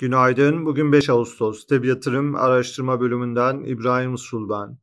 Günaydın. Bugün 5 Ağustos. Teb Yatırım Araştırma Bölümünden İbrahim Usul ben.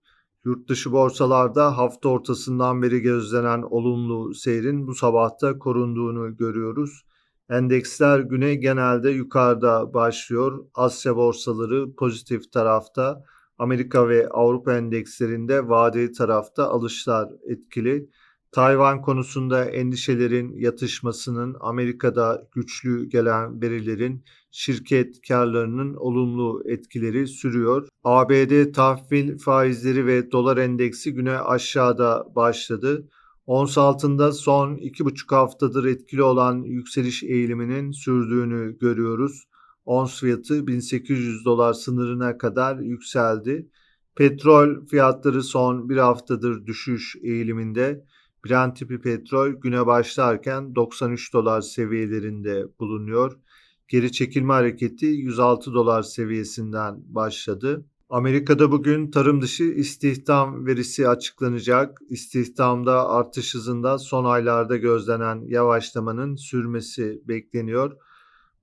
Yurt dışı borsalarda hafta ortasından beri gözlenen olumlu seyrin bu sabahta korunduğunu görüyoruz. Endeksler güne genelde yukarıda başlıyor. Asya borsaları pozitif tarafta. Amerika ve Avrupa endekslerinde vadeli tarafta alışlar etkili. Tayvan konusunda endişelerin yatışmasının Amerika'da güçlü gelen verilerin şirket karlarının olumlu etkileri sürüyor. ABD tahvil faizleri ve dolar endeksi güne aşağıda başladı. Ons altında son 2,5 haftadır etkili olan yükseliş eğiliminin sürdüğünü görüyoruz. Ons fiyatı 1800 dolar sınırına kadar yükseldi. Petrol fiyatları son bir haftadır düşüş eğiliminde. Brent tipi petrol güne başlarken 93 dolar seviyelerinde bulunuyor. Geri çekilme hareketi 106 dolar seviyesinden başladı. Amerika'da bugün tarım dışı istihdam verisi açıklanacak. İstihdamda artış hızında son aylarda gözlenen yavaşlamanın sürmesi bekleniyor.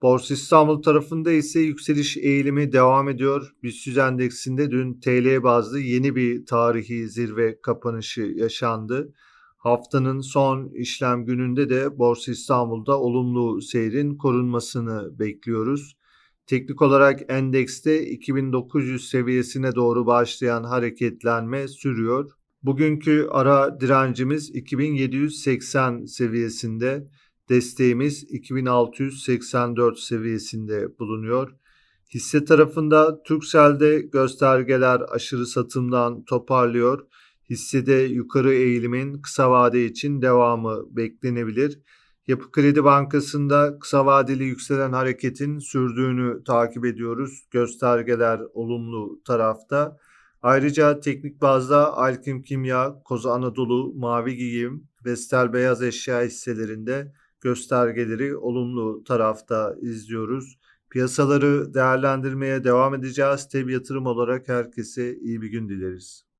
Borsa İstanbul tarafında ise yükseliş eğilimi devam ediyor. BIST endeksinde dün TL bazlı yeni bir tarihi zirve kapanışı yaşandı. Haftanın son işlem gününde de Borsa İstanbul'da olumlu seyrin korunmasını bekliyoruz. Teknik olarak endekste 2900 seviyesine doğru başlayan hareketlenme sürüyor. Bugünkü ara direncimiz 2780 seviyesinde, desteğimiz 2684 seviyesinde bulunuyor. Hisse tarafında Turkcell'de göstergeler aşırı satımdan toparlıyor. Hissede yukarı eğilimin kısa vade için devamı beklenebilir. Yapı Kredi Bankası'nda kısa vadeli yükselen hareketin sürdüğünü takip ediyoruz. Göstergeler olumlu tarafta. Ayrıca teknik bazda Alkim Kimya, Koza Anadolu, Mavi Giyim, Vestel Beyaz Eşya hisselerinde göstergeleri olumlu tarafta izliyoruz. Piyasaları değerlendirmeye devam edeceğiz. Teb yatırım olarak herkese iyi bir gün dileriz.